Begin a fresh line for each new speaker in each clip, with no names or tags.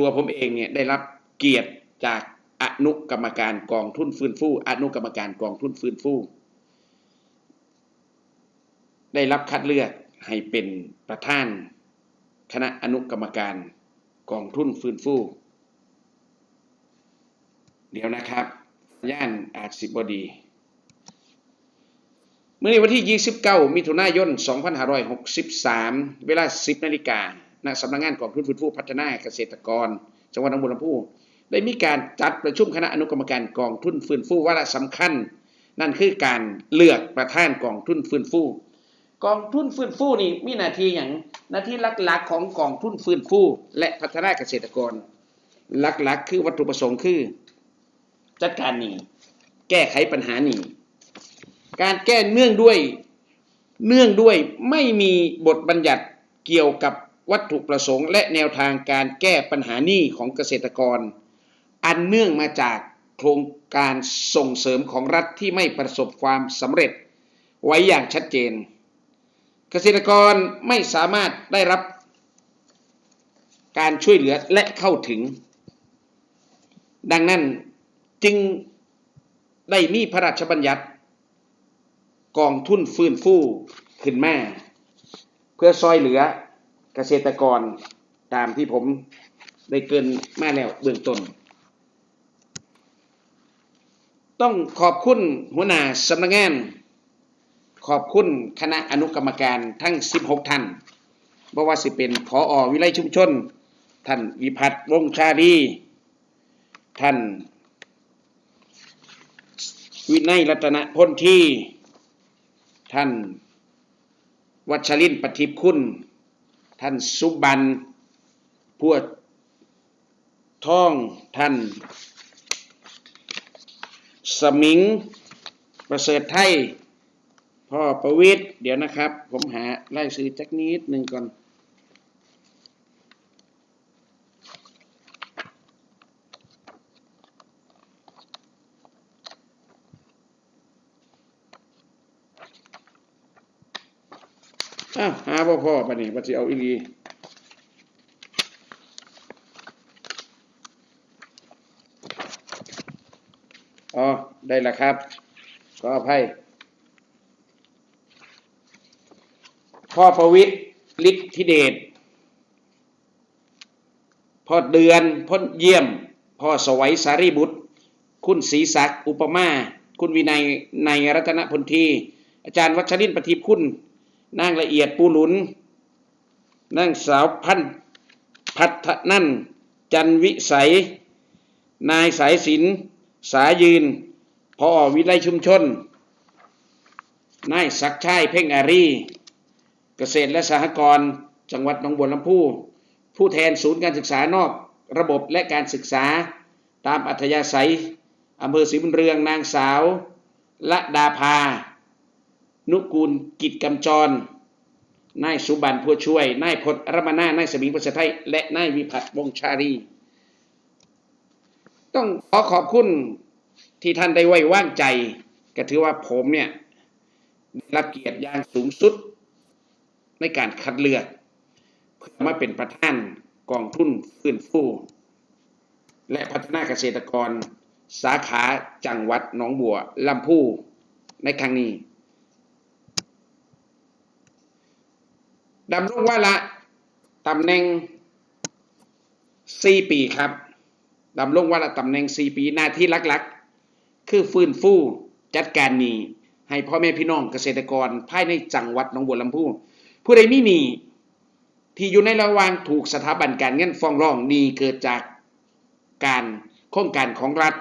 ตัวผมเองเนี่ยได้รับเกียรติจากอนุกรรมการกองทุนฟื้นฟูอนุกรรมการกองทุนฟื้นฟู ได้รับคัดเลือกให้เป็นประธาน คณะอนุกรรมการกองทุนฟื้นฟู เดี๋ยวนะครับ ย่านอาจสิบดี เมื่อในวันที่ 29 มิถุนายน 2563 เวลา 10นาฬิกา ณสำนักงานกองทุนฟื้นฟูพัฒนาเกษตรกรจังหวัดหนองบัวลำพูได้มีการจัดประชุมคณะอนุกรรมการกองทุนฟื้นฟูวาระสำคัญ นั่นคือการเลือกประธานกองทุนฟื้นฟู กองทุนฟื้นฟูนี่มีหน้าที่อย่างหน้าที่หลักๆของกองทุนฟื้นฟู และพัฒนาเกษตรกร หลักๆ คือวัตถุประสงค์คือ จัดการหนี้แก้ไขปัญหาหนี้การแก้เนื่องด้วยเนื่องด้วยไม่มีบทบัญญัติเกี่ยวกับ วัตถุประสงค์ และแนวทางการแก้ปัญหาหนี้ของเกษตรกร อันเนื่องมาจากโครงการส่งเสริมของรัฐที่ไม่ประสบความสำเร็จไว้อย่างชัดเจน เกษตรกรไม่สามารถได้รับการช่วยเหลือและเข้าถึง ดังนั้นจึงได้มีพระราชบัญญัติ กองทุนฟื้นฟูขึ้นมา เพื่อซอยเหลือ เกษตรกรตามที่ผมได้เกินมาแล้วเบื้องต้น ต้องขอบคุณหัวหน้าสำนักงาน ขอบคุณคณะอนุกรรมการทั้ง 16 ท่านบ่ว่าสิเป็นพออวิไลชุมชน ท่านวิพัฒน์วงชาลีท่าน วินัยรัตนพลที่ ท่าน วัชรินทร์ปฏิบคุณ ท่านสุบันพวดท่องท่านสมิง ประเสริฐไทย พ่อประวิทย์เดี๋ยวนะครับ ผมหาไล่ซื้อจักนิดหนึ่งก่อน อ้าวหาพ่อพ่อปนี่ปะสิเอาอีหลีอ๋อ ได้ล้วครับขออภัยพ่อประวิทย์ฤทธิเดชพ่อเดือนพ่อเยี่ยม พ่อสวัยสารีบุตร คุณศรีศักดิ์อุปมา คุณวินัยในยรัตนพลทีอาจารย์วัชรินทร์ปฏิบคุณ นางละเอียดปูหลุนนางสาวพันธ์พัฒนันจันวิสัย นายสายสิน สายืนพอวิไลชุมชน นายศักชัยเพ่งอารี เกษตรและสหกรณ์จังหวัดหนองบัวลำพู ผู้แทนศูนย์การศึกษานอกระบบและการศึกษาตามอัธยาศัยอำเภอศรีบุญเรืองนางสาวละดาภา นุกูลกิจกำจร นายสุบันผู้ช่วย นายพลรมนานายสมิงภาษาไทย และนายวิพัฒน์วงชารี ต้องขอขอบคุณที่ท่านได้ไว้วางใจ ก็ถือว่าผมเนี่ยได้รับเกียรติอย่างสูงสุด ในการคัดเลือก เพื่อมาเป็นประธานกองทุนฟื้นฟูและพัฒนาเกษตรกร สาขาจังหวัดหนองบัวลำพูในครั้งนี้ ดำรงวาระตำแหน่ง 4 ปีครับดำรงวาระตำแหน่ง 4 ปีหน้าที่หลักๆ คือฟื้นฟูจัดการหนี้ให้พ่อแม่พี่น้องเกษตรกรภายในจังหวัดหนองบัวลำพูผู้ใดมีหนี้ที่อยู่ในระหว่างถูกสถาบันการเงินฟ้องร้องหนี้เกิดจากการโครงการของรัฐ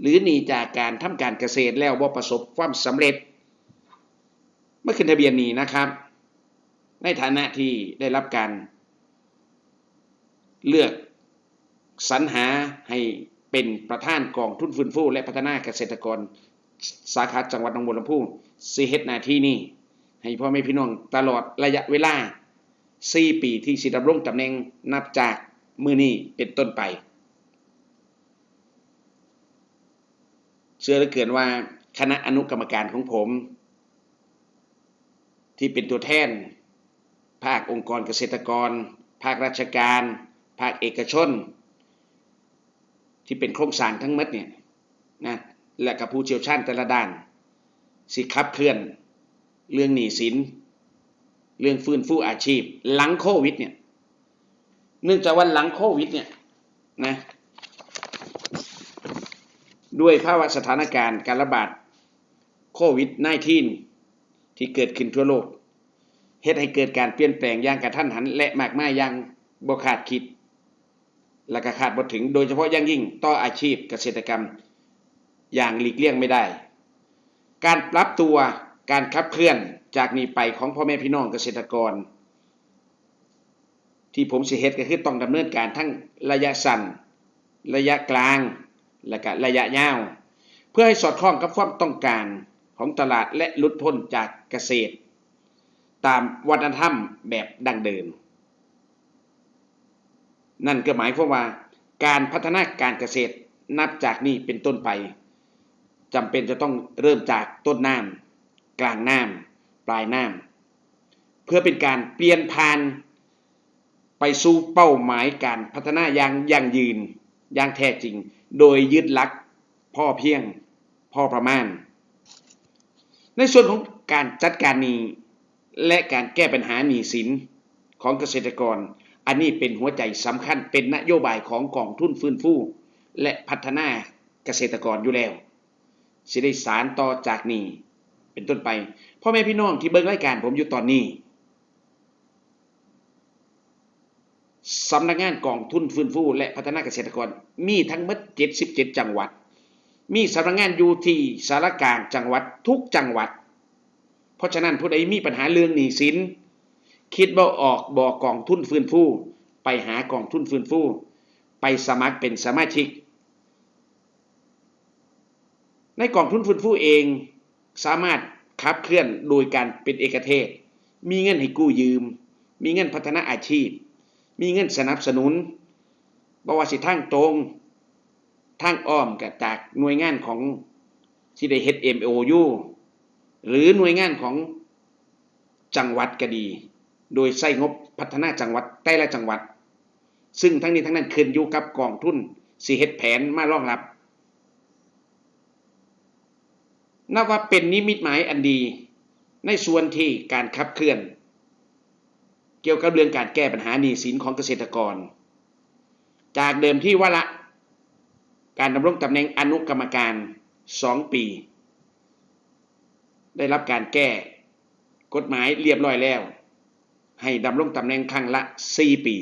หรือหนี้จากการทำการเกษตรแล้วบ่าประสบความสำเร็จ เมื่อขึ้นทะเบียนหนี้นะครับ ในฐานะที่ได้รับการ เลือกสรรหาให้เป็นประธานกองทุนฟื้นฟูและพัฒนาเกษตรกรสาขาจังหวัดหนองบัวลำพูสิเฮ็ดนาที่นี้ให้พ่อแม่พี่น้องตลอดระยะเวลา 4 ปีที่สิดำรงตำแหน่งนับจากมือนี้เป็นต้นไป เชื่อเหลือเกินว่าคณะอนุกรรมการของผม ที่เป็นตัวแทน ภาคองค์กรเกษตรกร ภาคราชการ ภาคเอกชน ที่เป็นโครงสร้างทั้งหมดเนี่ยนะและกับผู้เชี่ยวชาญแต่ละด้าน สิขับเคลื่อน เรื่องหนี้สิน เรื่องฟื้นฟูอาชีพ หลังโควิดเนี่ยเนื่องจากว่าหลังโควิดเนี่ยนะด้วยภาวะสถานการณ์การระบาดโควิด -19 ที่เกิดขึ้นทั่วโลก เฮ็ดให้เกิดการเปลี่ยนแปลงอย่างกระทันหัน และมากมายอย่างบ่คาดคิด และก็คาดบ่ถึง โดยเฉพาะอย่างยิ่งต่ออาชีพเกษตรกรรม อย่างหลีกเลี่ยงไม่ได้ การปรับตัวการขับเคลื่อนจากนี้ไปของพ่อแม่พี่น้องเกษตรกร ที่ผมสิเฮ็ดก็คือต้องดำเนินการทั้งระยะสั้นระยะกลาง และก็ระยะยาว เพื่อให้สอดคล้องกับความต้องการของตลาดและลุดพ้นจากเกษตร ตามวัฒนธรรมแบบดั้งเดิม นั่นก็หมายความว่า การพัฒนาการเกษตรนับจากนี้เป็นต้นไปจำเป็นจะต้องเริ่มจากต้นน้ำกลางน้ำปลายน้ำเพื่อเป็นการเปลี่ยนผ่านไปสู่เป้าหมายการพัฒนาอย่างยั่งยืนอย่างแท้จริง โดยยึดหลักพ่อเพียงพ่อประมาณ ในส่วนของการจัดการนี้ และการแก้ปัญหาหนี้สินของเกษตรกร อันนี้เป็นหัวใจสำคัญเป็นนโยบายของกองทุนฟื้นฟูและพัฒนาเกษตรกรอยู่แล้วสิได้สารต่อจากนี้ เป็นต้นไปพ่อแม่พี่น้องที่เบิ่งรายการผมอยู่ตอนนี้สำนักงานกองทุนฟื้นฟู และพัฒนาเกษตรกร มีทั้งหมด77 จังหวัด มีสำนักงานอยู่ที่สารกลางจังหวัดทุกจังหวัด เพราะฉะนั้นผู้ใดมีปัญหาเรื่องหนี้สินคิดบ่ออกบอกกองทุนฟื้นฟูไปหากองทุนฟื้นฟูไปสมัครเป็นสมาชิก ในกองทุนฟื้นฟูเองสามารถขับเคลื่อนโดยการเป็นเอกเทศ มีเงินให้กู้ยืม มีเงินพัฒนาอาชีพ มีเงินสนับสนุนบว่าสิทางตรง ทางอ้อมก็จากหน่วยงานของที่ได้เฮ็ด MOU หรือหน่วยงานของจังหวัดก็ดี โดยใช้งบพัฒนาจังหวัดแต่ละจังหวัด ซึ่งทั้งนี้ทั้งนั้นขึ้นอยู่กับกองทุนสิเฮ็ดแผนมารองรับนับว่าเป็นนิมิตหมายอันดี ในส่วนที่การขับเคลื่อน เกี่ยวกับเรื่องการแก้ปัญหาหนี้สินของเกษตรกร จากเดิมที่ว่าละ การดำรงตำแหน่งอนุกรรมการ 2 ปี ได้รับการแก้ กฎหมายเรียบร้อยแล้ว ให้ดำรงตำแหน่งครั้งละ 4 ปี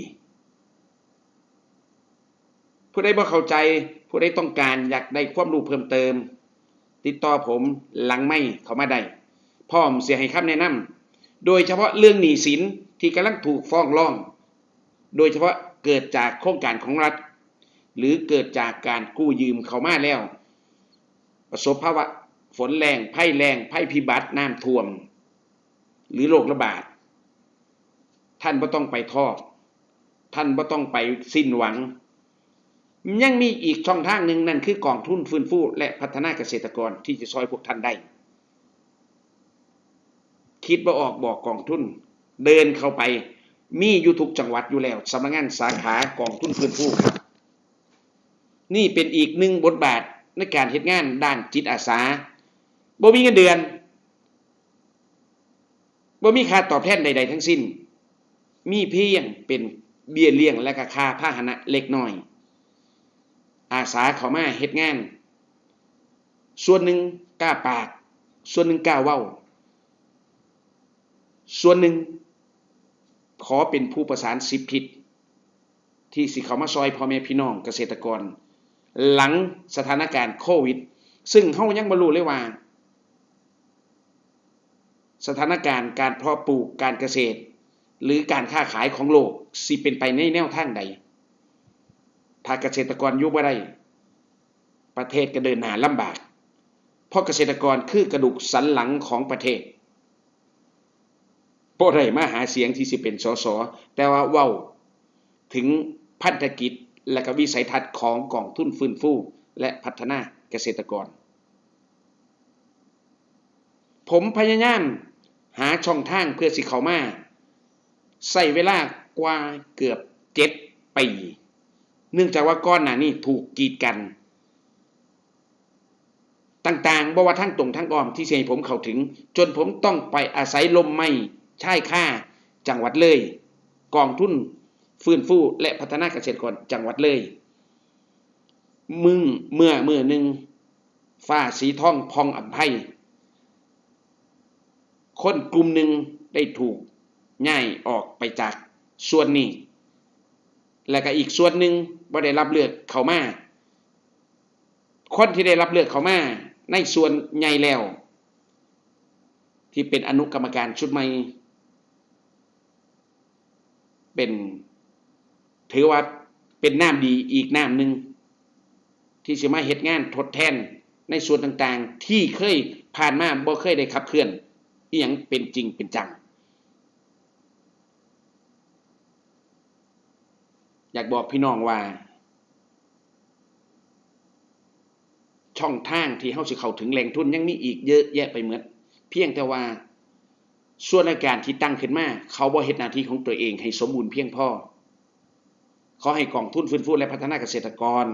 ผู้ใดบ่เข้าใจผู้ใดต้องการอยากได้ความรู้เพิ่มเติม ติดต่อผมหลังไม่เข้ามาได้พร้อมเสียให้คำแนะนำโดยเฉพาะเรื่องหนี้สินที่กำลังถูกฟ้องร้อง โดยเฉพาะเกิดจากโครงการของรัฐ หรือเกิดจากการกู้ยืมเข้ามาแล้ว ประสบภาวะ ฝนแรงภัยแรงภัยพิบัติน้ำท่วม หรือโรคระบาด ท่านบ่ต้องไปทอท่านบ่ต้องไปสิ้นหวัง ยังมีอีกช่องทางหนึ่งนั่นคือกองทุนฟื้นฟูและพัฒนาเกษตรกรที่จะซอยพวกท่านได้ คิดบ่ออกบอกกองทุน เดินเข้าไปมีอยู่ทุกจังหวัดอยู่แล้วสำนักงานสาขากองทุนฟื้นฟูครับนี่เป็นอีกหนึ่งบทบาทในการเฮ็ดงานด้านจิตอาสา บ่มีเงินเดือนบ่มีค่าตอบแทนใด ๆ ทั้งสิ้น มีเพียงเป็นเบี้ยเลี้ยงและก็ค่าพาหนะเล็กน้อย อาสาเขามาเฮ็ดงาน ส่วนหนึ่งกล้าปาก ส่วนหนึ่งกล้าเว้า ส่วนหนึ่งขอเป็นผู้ประสานสิบผิด ที่สิเขามาซอยพ่อแม่พี่น้องเกษตรกร หลังสถานการณ์โควิด ซึ่งเฮายังบ่รู้เลยว่า สถานการณ์การเพาะปลูกการเกษตร หรือการค้าขายของโลกสิเป็นไปในแนวทางใด ถ้าเกษตรกรอยู่บ่ได้ ประเทศก็เดินหน้าลำบาก เพราะเกษตรกรคือกระดูกสันหลังของประเทศบ่ได้มาหาเสียงที่สิเป็นสสแต่ว่าเว้า ถึงพันธกิจและก็วิสัยทัศน์ของกองทุนฟื้นฟูและพัฒนาเกษตรกร ผมพยายามหาช่องทางเพื่อสิเขามาใส่เวลากว่าเกือบเจ็ดปี เนื่องจากว่าก้อนหนานี้ถูกกีดกัน ต่างๆบ่ว่าทั้งตรงทั้งอ้อมที่เสียผมเข้าถึง จนผมต้องไปอาศัยลมไม้ชายค่าจังหวัดเลย กองทุนฟื้นฟูและพัฒนาเกษตรกรจังหวัดเลย มึงเมื่อเมื่อหนึ่งฟ้าสีทองพองอัมไพ คนกลุ่มหนึ่งได้ถูกย้ายออกไปจากส่วนนี้ และก็อีกส่วนหนึ่งบ่ได้รับเลือกเข้ามาคนที่ได้รับเลือกเข้ามาในส่วนใหญ่แล้ว ที่เป็นอนุกรรมการชุดใหม่เป็นถือว่าเป็นน้ำดีอีกน้ำหนึ่งที่สิมาเฮ็ดงานทดแทนในส่วนต่างๆ ที่เคยผ่านมาบ่เคยได้ขับเคลื่อน อีหยังเป็นจริงเป็นจัง อยากบอกพี่น้องว่า ช่องทางที่เฮาสิเข้าถึงแหล่งทุนยังมีอีกเยอะแยะไปหมดเพียงแต่ว่าส่วนราชการที่ตั้งขึ้นมาเขาบ่เฮ็ดหน้าที่ของตัวเองให้สมบูรณ์เพียงพอขอให้กองทุนฟื้นฟูและพัฒนาเกษตรกร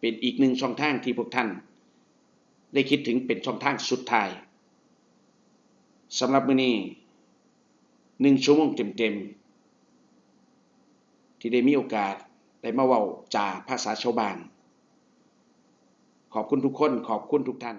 เป็นอีกหนึ่งช่องทางที่พวกท่าน ได้คิดถึงเป็นช่องทางสุดท้าย สำหรับมื้อนี้หนึ่งชั่วโมงเต็มๆ ที่ได้มีโอกาสได้มาเว้าจาภาษาชาวบ้าน ขอบคุณทุกคน ขอบคุณทุกท่าน